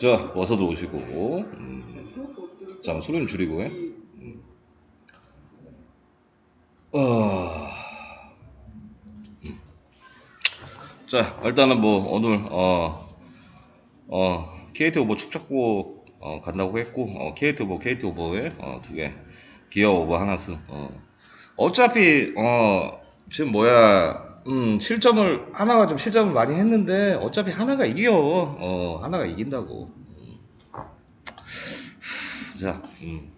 자, 어서 들어오시고. 음. 자, 소리 좀 줄이고, 해. 음. 어. 음. 자, 일단은 뭐, 오늘, 어, 어, KT 오버 축적고, 어, 간다고 했고, 어, KT 오버, KT 오버에, 어, 두 개. 기어 오버 하나씩, 어. 어차피, 어, 지금 뭐야, 음, 실점을, 하나가 좀 실점을 많이 했는데, 어차피 하나가 이겨. 어, 하나가 이긴다고. 음. 자, 음.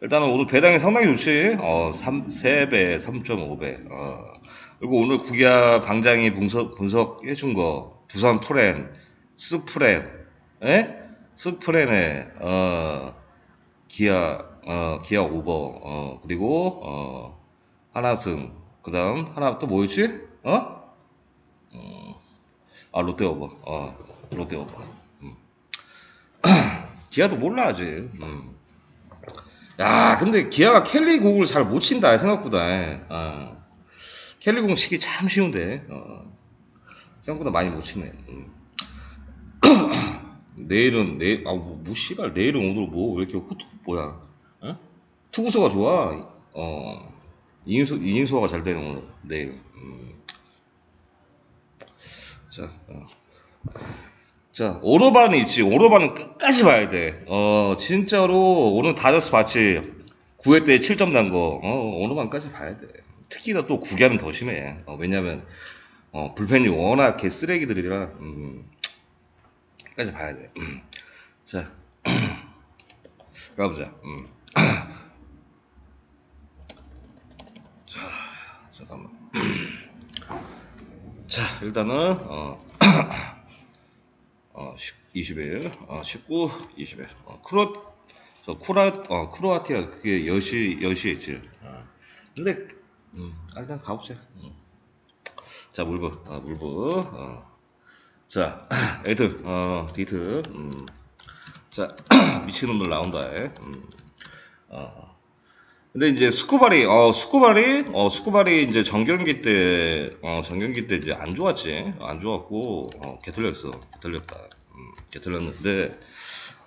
일단은 오늘 배당이 상당히 좋지. 어, 3, 3배, 3.5배. 어. 그리고 오늘 구기아 방장이 분석, 분석해준 거, 부산 프렌, 스프렌, 에? 스프렌에, 어, 기아, 어, 기아 오버, 어, 그리고, 어, 하나승, 그 다음, 하나 또 뭐였지? 어? 음, 아, 롯데 오버, 어, 롯데 오버. 음. 기아도 몰라, 아직. 음. 야, 근데 기아가 켈리 공을 잘 못 친다, 생각보다. 어. 켈리 공 치기 참 쉬운데, 어. 생각보다 많이 못 치네. 음. 내일은, 내일, 아, 뭐, 뭐, 씨발, 내일은 오늘 뭐, 왜 이렇게 후투, 뭐야. 어? 투구수가 좋아. 어. 이인수, 이인수가 잘 되는 오늘, 내일. 음. 자, 어. 자, 오로반이 있지. 오로반은 끝까지 봐야 돼. 어, 진짜로, 오늘 다저스 봤지. 9회 때 7점 난 거. 어, 오로반까지 봐야 돼. 특히나 또 9개는 더 심해. 어, 왜냐면, 어, 불펜이 워낙 개 쓰레기들이라, 음, 끝까지 봐야 돼. 음. 자, 가보자. 음. 자, 잠깐만. 자, 일단은, 어, 어, 20일, 어, 19, 20일. 어, 크로, 저 쿠라, 어, 크로아티아 그게 여시 여시에 있지. 어. 근데 음, 아, 일단 가보자. 음. 자, 물부, 어, 물부. 어. 자, 애들, 어, 디트. 음. 자, 미친놈들 나온다. 음. 어. 근데 이제 스쿠바리, 어, 스쿠바리, 어, 스쿠바리 이제 정경기 때, 어, 정경기 때 이제 안 좋았지. 안 좋았고, 어, 개털렸어. 개털렸다. 음, 개털렸는데,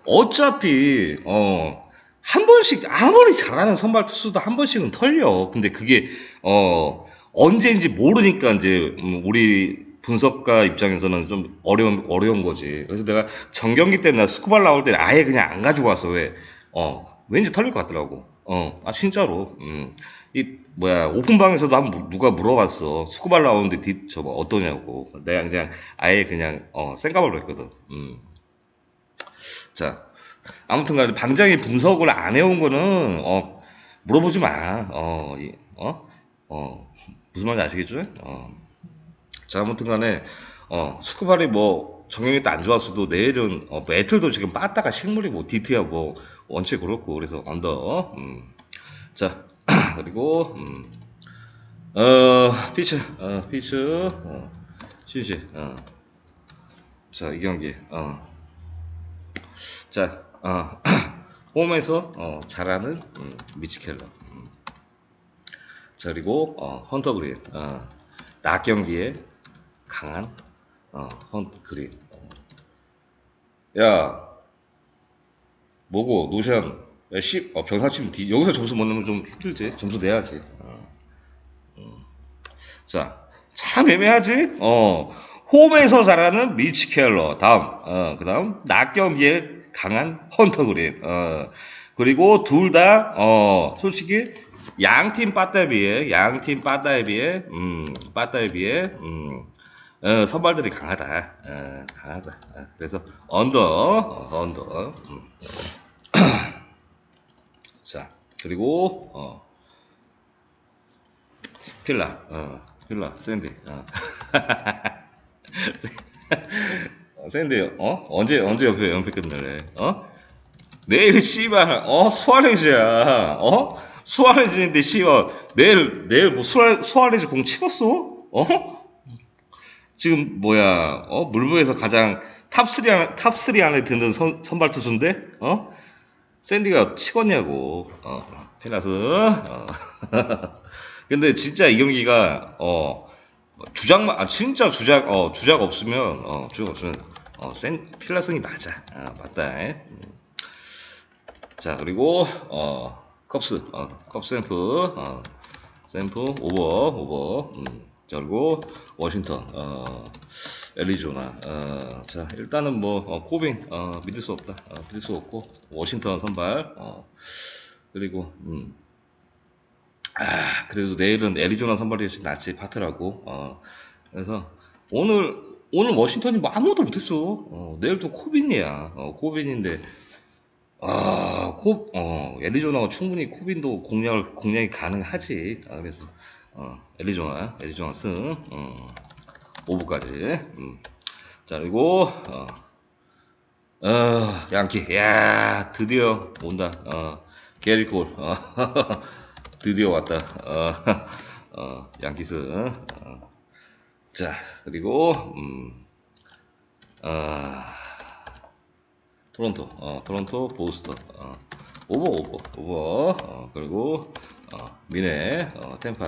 어차피, 어, 한 번씩, 아무리 잘하는 선발 투수도 한 번씩은 털려. 근데 그게, 어, 언제인지 모르니까 이제, 음, 우리 분석가 입장에서는 좀 어려운, 어려운 거지. 그래서 내가 정경기 때나 스쿠발 나올 때 아예 그냥 안 가지고 왔어. 왜? 어, 왠지 털릴 것 같더라고. 어, 아, 진짜로. 음. 이, 뭐야, 오픈방에서도 한번 누가 물어봤어. 스쿠발 나오는데 디, 저, 뭐, 어떠냐고. 내가 그냥 아예 그냥, 어, 생각을 했거든. 음. 자, 아무튼 간에 방장이 분석을 안 해온 거는, 어, 물어보지 마. 어, 이, 어? 어, 무슨 말인지 아시겠죠? 어. 자, 아무튼 간에, 어, 스쿠발이 뭐, 정형이 때안 좋았어도 내일은, 어, 매틀도 지금 빠따가 식물이고, 디트야 뭐, 원체 그렇고, 그래서 언더, 음. 자, 그리고, 음. 어, 피츠, 어, 피츠, 어, 시시, 어. 자, 이 경기, 어. 자, 어, 홈에서 어, 잘하는 음, 미치 켈러. 음. 자, 그리고 어, 헌터 그린. 어, 낮 경기에 강한 어, 헌터 그린. 어. 야, 뭐고 노션 야, 10, 어, 병사치면 뒤 여기서 점수 못 내면 좀 힘들지. 점수 내야지. 어. 음. 자, 참 애매하지? 어, 홈에서 잘하는 미치 켈러. 다음, 어, 그 다음, 낮 경기에 강한 헌터 그린. 어, 그리고 둘 다, 어, 솔직히, 양팀 빠따에 비해, 양팀 빠따에 비해, 음, 빠따에 비해, 음, 어, 선발들이 강하다. 어, 강하다. 어, 그래서, 언더, 어, 언더. 음. 자, 그리고, 어, 필라, 어, 필라, 샌디, 어. 어, 샌디, 어? 언제, 언제 연패, 연패 끝날래? 어? 내일, 씨발, 어? 수아레즈야, 어? 수아레즈인데, 씨발, 내일, 내일 뭐, 수아, 수아레즈 공 찍었어? 어? 지금, 뭐야, 어? 물부에서 가장 탑3 안에, 탑3 안에 드는 선, 선발 투수인데, 어? 샌디가 치겠냐고, 어, 페나스, 어. 근데 진짜 이 경기가, 어, 어, 주작만 아 진짜 주작 어 주작 없으면 어 주작 없으면 어센 필라성이 맞아. 아, 맞다. 음. 자 그리고 어 컵스. 어 컵스 샘프. 어 샘프 오버 오버. 음. 자 그리고 워싱턴. 어 애리조나 어 자 일단은 뭐 어, 코빈 어 믿을 수 없다 어, 믿을 수 없고 워싱턴 선발 어 그리고 음 아, 그래도 내일은 애리조나 선발이 낫지, 파트라고. 어, 그래서 오늘, 오늘 워싱턴이 뭐 아무것도 못했어. 어, 내일 또 코빈이야. 어, 코빈인데, 아, 코, 어, 애리조나가 충분히 코빈도 공략을, 공략이 가능하지. 아, 그래서, 어, 애리조나, 애리조나 승, 음, 5부까지. 음. 자, 그리고, 어, 어, 양키. 야, 드디어 온다. 어, 게리콜. 어, 드디어 왔다. 어, 어, 양키스. 어. 자, 그리고, 음, 아, 토론토. 어, 토론토 보스턴. 어, 오버, 오버, 오버. 어, 그리고, 어, 미네, 어, 템파.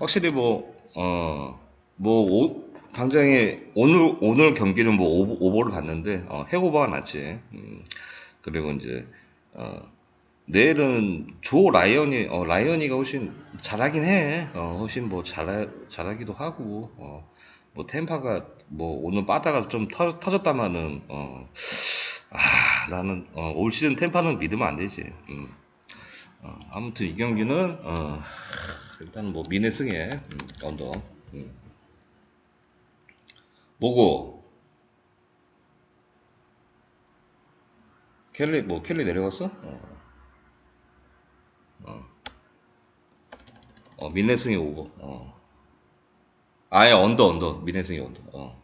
확실히 뭐, 어, 뭐, 오, 당장에 오늘, 오늘 경기는 뭐 오버, 오버를 봤는데, 어, 해오버가 낫지. 음, 그리고 이제, 어, 내일은 조 라이언이 어 라이언이가 훨씬 잘하긴 해. 어 훨씬 뭐 잘하 잘하기도 하고 어 뭐 템파가 뭐 오늘 빠다가 좀 터, 터졌다마는 어 아, 나는 어, 올 시즌 템파는 믿으면 안 되지. 음. 어, 아무튼 이 경기는 어, 일단 뭐 미네 승에 음, 언더. 음. 뭐고 켈리 뭐 켈리 내려갔어? 어. 어, 민네승이 오고, 어. 아예 언더, 언더. 민네승이 언더, 어.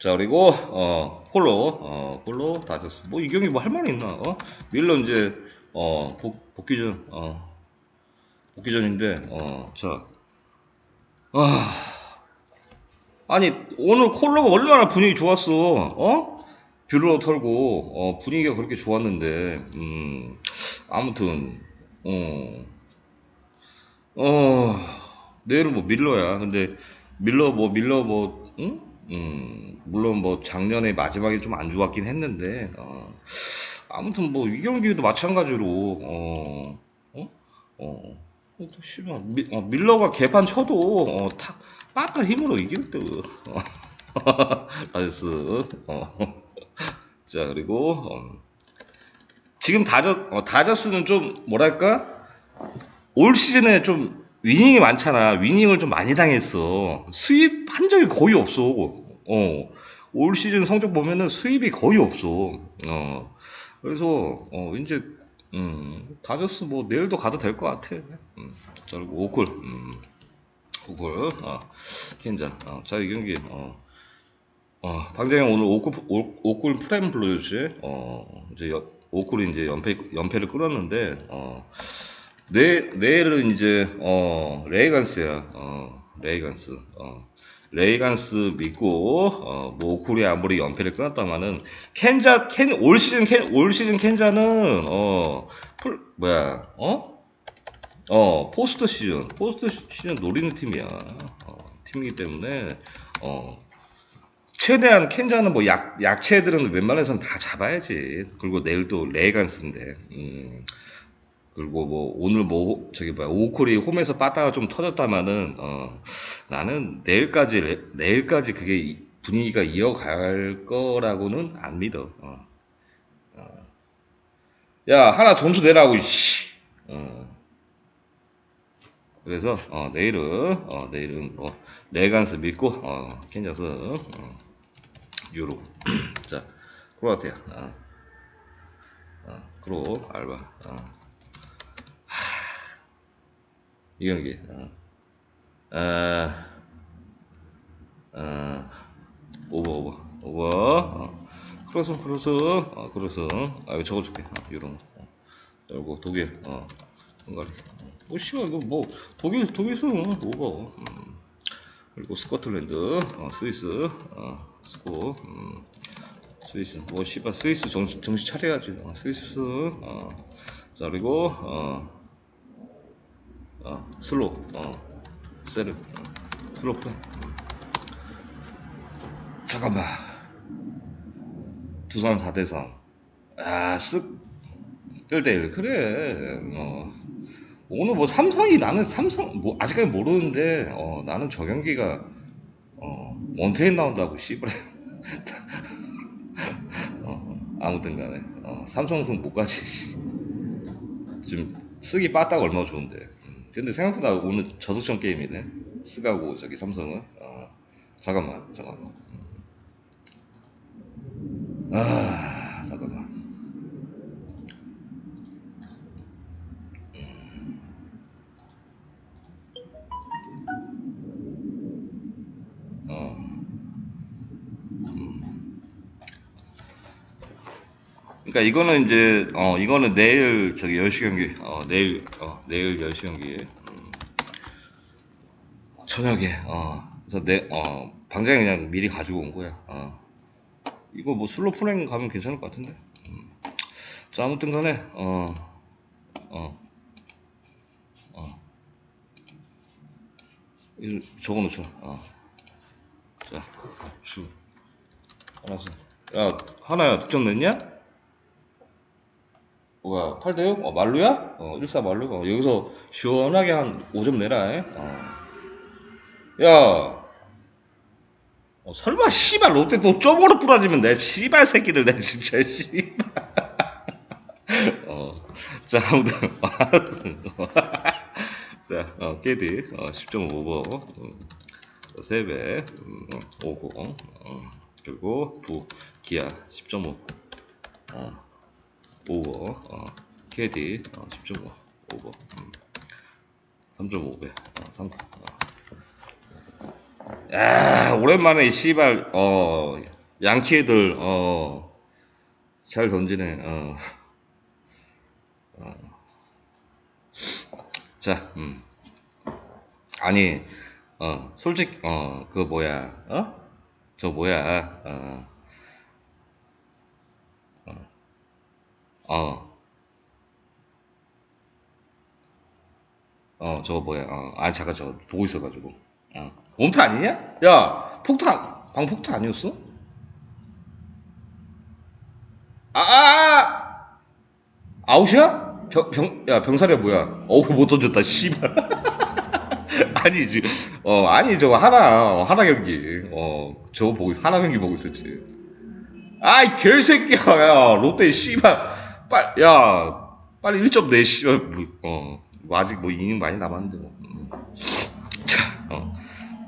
자, 그리고, 어, 콜로, 어, 콜로 다졌어. 뭐, 이 경기 뭐할 말이 있나, 어? 밀러 이제, 어, 복, 복귀전, 어, 복귀전인데, 어, 자, 아, 아니, 오늘 콜로가 얼마나 분위기 좋았어, 어? 뷰러 털고, 어, 분위기가 그렇게 좋았는데, 음, 아무튼, 어, 어, 내일은 뭐 밀러야. 근데 밀러 뭐 밀러 뭐 응? 음, 물론 뭐 작년에 마지막에 좀 안 좋았긴 했는데 어, 아무튼 뭐 이 경기도 마찬가지로 어, 어, 어, 어, 어, 밀러가 개판 쳐도 어, 타, 빠따 힘으로 이길 듯. 어. 나이스. 어. 자 그리고 어. 지금 다저 어, 다저스는 좀 뭐랄까 올 시즌에 좀 위닝이 많잖아. 위닝을 좀 많이 당했어. 수입한 적이 거의 없어. 어. 올 시즌 성적 보면은 수입이 거의 없어. 어. 그래서, 어, 이제, 음, 다저스 뭐 내일도 가도 될 것 같아. 음. 자, 그리고 오클, 음. 어, 켄자. 어, 자, 이 경기, 어. 어, 당장에 오늘 오클, 오- 오클 프레임 불러줬지. 어, 이제 여- 오클이 이제 연패, 연패를 끌었는데, 어, 내, 내일은 이제, 어, 레이건스야. 어, 레이건스. 어, 레이건스 믿고, 어, 뭐, 오쿨이 아무리 연패를 끊었다마는, 켄자, 켄, 올 시즌, 켄, 올 시즌 켄자는, 어, 풀, 뭐야, 어? 어, 포스트 시즌, 포스트 시즌 노리는 팀이야. 어, 팀이기 때문에, 어, 최대한 켄자는 뭐 약, 약체들은 웬만해서는 다 잡아야지. 그리고 내일 또 레이건스인데, 음, 그리고 뭐 오늘 뭐 저기 뭐야 오콜이 홈에서 빠따가 좀 터졌다마는 어 나는 내일까지 레- 내일까지 그게 이- 분위기가 이어갈 거라고는 안 믿어. 어. 어. 야 하나 점수 내라고 씨. 어. 그래서 어 내일은 어 내일은 뭐 레간스 믿고 어 캔자스 어, 유로 자 크로아티아 어. 어, 크로 알바 어. 이 경기. 어. 아, 아, 오버, 오버, 오버. 어. 크로스, 크로스, 어, 크로스. 아, 이거 적어줄게. 어, 이런 거. 어. 그리고 독일, 어, 헝가리. 어, 어, 씨발, 이거 뭐, 독일, 독일서 오버. 음. 그리고 스코틀랜드, 어, 스위스, 어, 스코, 음. 스위스, 뭐, 씨발, 스위스 정신, 정신 차려야지. 어, 스위스, 어. 자, 그리고, 어, 어, 슬로, 어, 세르, 어, 슬로프네. 잠깐만. 두산 4대3. 아, 쓱. 1대1. 그래. 어. 오늘 뭐 삼성이 나는 삼성, 뭐, 아직까지 모르는데, 어, 나는 저 경기가, 어, 원태인 나온다고, 씨발. 어, 아무튼 간에. 어, 삼성승 못 가지, 씨. 지금 쓰기 빠따가 얼마나 좋은데. 음, 근데 생각보다 오늘 저득점 게임이네. 쓰가고 저기 삼성은. 어, 잠깐만, 잠깐만. 음. 아, 잠깐만. 어. 그러니까 이거는 이제 어 이거는 내일 저기 10시 경기 어 내일 어 내일 10시 경기 음, 저녁에 어 그래서 내어 당장에 그냥 미리 가지고 온 거야 어 이거 뭐 슬로 플랭 가면 괜찮을 것 같은데 음. 자 아무튼 간에 어 어, 어. 이거 적어 놓자 어. 자, 주. 알았어. 야, 하나야, 득점 냈냐? 뭐야, 8대6? 어, 말루야? 어, 1사 말루. 어, 여기서 시원하게 한 5점 내라. 에? 어. 야, 어, 설마, 씨발, 롯데 또 쪼보로 부러지면 내 씨발 새끼들, 내 진짜, 씨발. 어, 자, 아무튼, 자, 어, KD, 어, 10.5버. 어, 3배, 음, 50, 어, 그리고 부, 기아 10.5, 어, 오버, 어, KD 어, 10.5, 오버, 음, 3.5배, 어, 3, 어. 야, 오랜만에 이 씨발, 어, 양키 애들, 어, 잘 던지네, 어. 어. 자, 음. 아니, 어, 솔직, 어, 그 뭐야, 어? 저 뭐야, 어, 어, 어, 저거 뭐야, 어, 아, 잠깐 저거 보고 있어가지고, 어. 몬타 아니냐? 야, 폭탄, 방폭탄 아니었어? 아, 아, 아! 아웃이야? 병, 병, 야, 병살이야 뭐야? 어우, 못 던졌다, 씨발. 아니 지. 어, 아니, 저거 하나, 어, 하나 경기. 어, 저거 보고, 하나 경기 보고 있었지. 아이, 개새끼야. 야, 롯데, 씨발. 빨, 야, 빨리 1점 내, 씨발. 뭐, 어, 뭐 아직 뭐 이닝 많이 남았는데, 뭐. 음. 자, 어,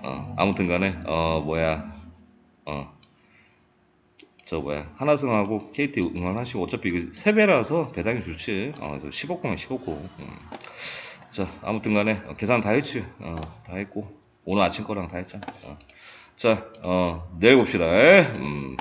어, 아무튼 간에, 어, 뭐야. 어, 저 뭐야. 하나승하고 KT 응원하시고, 어차피 이거 세배라서 배당이 좋지. 어, 저 15공에 15공. 음. 자, 아무튼 간에 어, 계산 다 했지. 어, 다 했고 오늘 아침 거랑 다 했잖아. 어. 자, 어, 내일 봅시다. 에? 음.